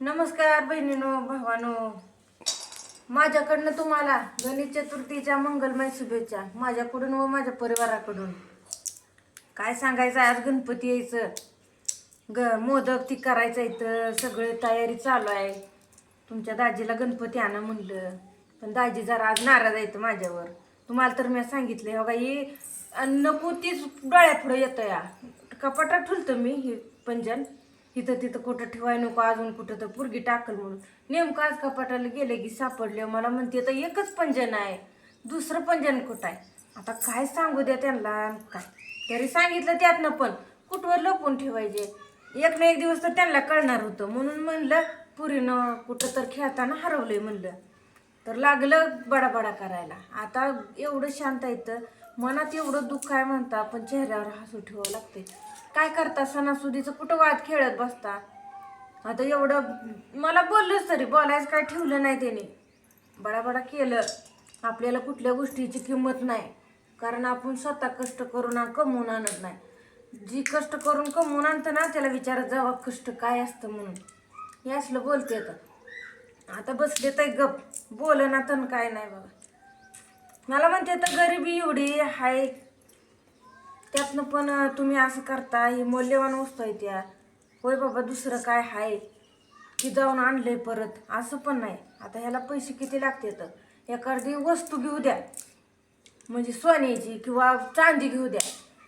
नमस्कार बहिणीनो भावानो. माझ्याकडनं तुम्हाला गणेश चतुर्थीच्या मंगलमय शुभेच्छा माझ्याकडून व माझ्या परिवाराकडून. काय सांगायचं आज गणपती यायचं. ग मोदक ती करायचं इथं सगळे तयारी चालू आहे. तुमच्या दाजीला गणपती आणा म्हणलं पण दाजी जरा आज नाराज आहेत माझ्यावर. तुम्हाला तर मी सांगितलं हो ही नको तीच डोळ्यापुढं येतं या कपाटात ठुलतं मी हे पंजन? इथं तिथं कुठं ठेवाय नको अजून कुठं तर पुरगी टाकल म्हणून. नेमकं आज कपाटाला गेले की सापडले मला म्हणते तर एकच पंजन आहे दुसरं पंजन कुठं आहे? आता काय सांगू द्या त्यांना काय? तरी सांगितलं त्यातनं पण कुठवर लपून ठेवायचे? एक ना एक दिवस तर त्यांना कळणार होतं. म्हणून म्हणलं पुरीनं कुठं तर खेळताना हरवलंय म्हणलं. तर लागलं बडाबडा करायला. आता एवढं शांत येतं मनात एवढं दुःख आहे म्हणता पण चेहऱ्यावर हसू ठेवावं लागते काय करता सणासुदीचं? कुठं वाद खेळत बसता? आता एवढं मला बोललंच तरी बोलायचं काय ठेवलं नाही त्याने. बडाबडा केलं. आपल्याला कुठल्या गोष्टीची किंमत नाही. कारण आपण स्वतः कष्ट करून कमवून आणत नाही. जी कष्ट करून कमवून आणतं ना त्याला विचारत जावं कष्ट काय असतं म्हणून. हे असलं बोलते आता. आता बसले तर गप. बोल ना तर काय नाही बाबा मला म्हणते तर गरिबी एवढी हाय त्यातनं पण तुम्ही असं करता ही मौल्यवान वस्तू आहे त्या. होय बाबा दुसरं काय आहे की जाऊन आणलंय परत. असं पण नाही. आता ह्याला पैसे किती लागते तर एखादी वस्तू घेऊ द्या. म्हणजे सोन्याची किंवा चांदी घेऊ द्या.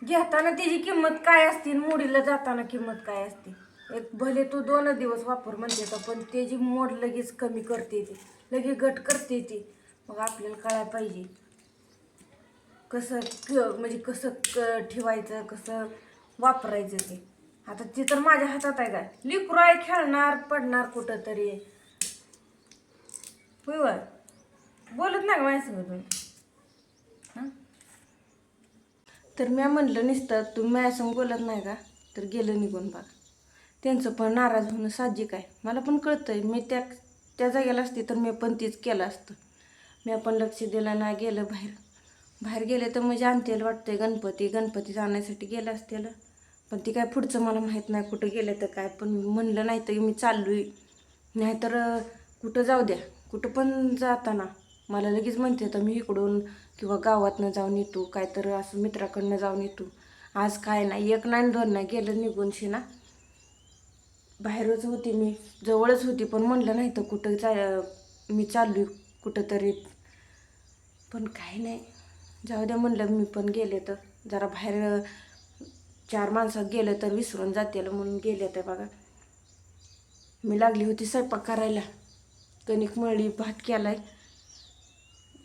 घेताना त्याची किंमत काय असते? मोडीला जाताना किंमत काय असते? एक भले तू दोन दिवस वापर म्हणते तर पण त्याची मोड लगेच कमी करते ती. लगेच घट करते ती. मग आपल्याला कळायला पाहिजे. कसं क- म्हणजे कसं क ठेवायचं कसं वापरायचं ते. आता ते तर माझ्या हातात आहे काय? लिकरू आहे खेळणार पडणार कुठं तरी होय. बोलत नाही का माझ्या तुम्ही? तर मी म्हणलं नुसतं तुम्ही माझ्यासंग बोलत नाही का? तर गेलं निघून बघा. त्यांचं पण नाराज होणं साहजिक आहे. मला पण कळतंय मी त्या त्या जागेला असते तर मी पण तीच केलं असतं. मी पण लक्ष दिलं नाही गेलं बाहेर. बाहेर गेले तर म्हणजे आणतील वाटतंय गणपती गणपती जाण्यासाठी गेलं असतील. पण ती काय पुढचं मला माहीत नाही कुठं गेलं तर काय. पण म्हणलं नाही तर मी चाललोय. नाहीतर कुठं जाऊ द्या. कुठं पण जाताना. मला लगेच म्हणते तर मी इकडून किंवा गावातनं जाऊन येतो. काय तर असं मित्राकडनं जाऊन येतो. आज काय नाही. एक नाही दोन नाही. गेलं निघूनशी ना बाहेरच होती मी. जवळच होती. पण म्हणलं नाही तर कुठं जा मी चाललोय कुठंतरी. पण काही नाही. जाऊ द्या म्हणलं मी पण गेले तर. जरा बाहेर चार माणसात गेलं तर विसरून जातील म्हणून गेले तर बघा. मी लागली होती स्वयंपाक करायला. कणिक मळी भात केलाय.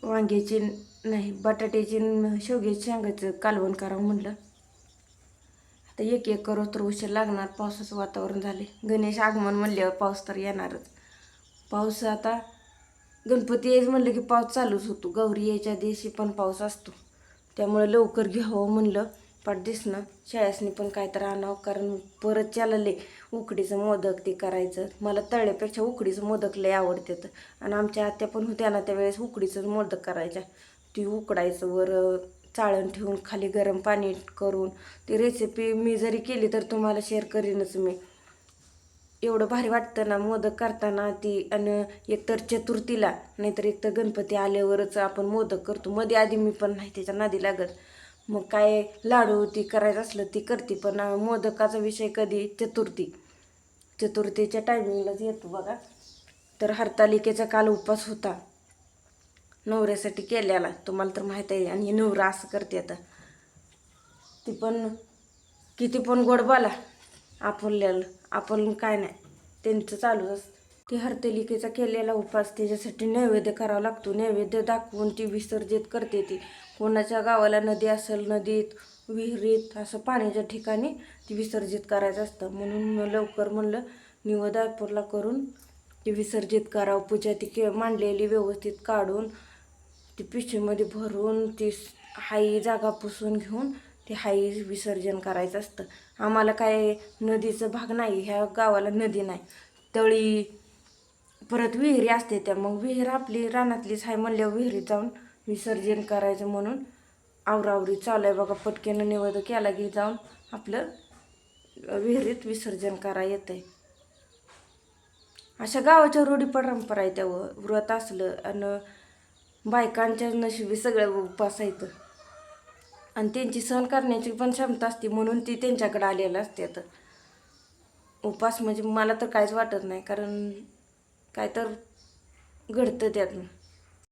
वांग्याची नाही बटाट्याची शेवग्याची शेंगाचं कालवण करावं म्हणलं. आता एक एक करू तर उशीर लागणार पावसाचं वातावरण झाले गणेश आगमन म्हणल्यावर पाऊस तर येणारच. पाऊस आता गणपती यायचं म्हणलं की पाऊस चालूच होतो. गौरी यायच्या दिवशी पण पाऊस असतो. त्यामुळे लवकर घ्यावं म्हणलं. पाठ दिसणं शाळेसनी पण काय तर आणावं कारण परत चालले उकडीचं मोदक ते करायचं. मला तळ्यापेक्षा उकडीचं मोदक लय आवडतात. आणि आमच्या आत्या पण होत्या ना त्यावेळेस उकडीचं मोदक करायच्या. ती उकडायचं वर चाळण ठेवून खाली गरम पाणी करून. ती रेसिपी मी जरी केली तर तुम्हाला शेअर करीनच मी. एवढं भारी वाटतं ना मोदक करताना ती आणि एकतर चतुर्थीला नाहीतर एकतर गणपती आल्यावरच आपण मोदक करतो. मध्ये आधी मी पण नाही त्याच्या नादी लागत. मग काय लाडू ती करायचं असलं ती करते पण मोदकाचा विषय कधी? चतुर्थी. चतुर्थीच्या टायमिंगलाच येतो बघा. तर हरतालिकेचा काल उपास होता. नवऱ्यासाठी केलेला. तुम्हाला तर माहीत आहे आणि नवरा असं करते आता. ती पण किती पण गोड बोला आपुल्याला. आपण काय नाही. त्यांचं चालू असतं. ती हरतलिकेचा केलेला उपास त्याच्यासाठी नैवेद्य करावा लागतो. नैवेद्य दाखवून ती विसर्जित करते ती. कोणाच्या गावाला नदी असेल नदीत विहिरीत असं पाण्याच्या ठिकाणी ती विसर्जित करायचं असतं. म्हणून लवकर म्हणलं निवदापूरला करून ती विसर्जित करावं. पूजा ती के मांडलेली व्यवस्थित काढून ती पिशवीमध्ये भरून ती हाई जागा पुसून घेऊन ते हाई विसर्जन करायचं असतं. आम्हाला काय नदीचं भाग नाही ह्या गावाला नदी नाही. तळी परत विहिरी असते त्या मग विहीर आपली रानातलीच आहे म्हणल्यावर विहिरीत जाऊन विसर्जन करायचं म्हणून आवरावरी चालू आहे बघा पटकेनं निवेद केला की जाऊन आपलं विहिरीत विसर्जन करा येतं आहे अशा गावाच्या रूढी परंपरा आहे त्या व्रत असलं आणि बायकांच्या नशिबी सगळं उपास येतं आणि त्यांची सहन करण्याची पण क्षमता असते म्हणून ती त्यांच्याकडे आलेलं असते तर उपास म्हणजे मला तर काहीच वाटत नाही कारण काय तर घडतं त्यातून.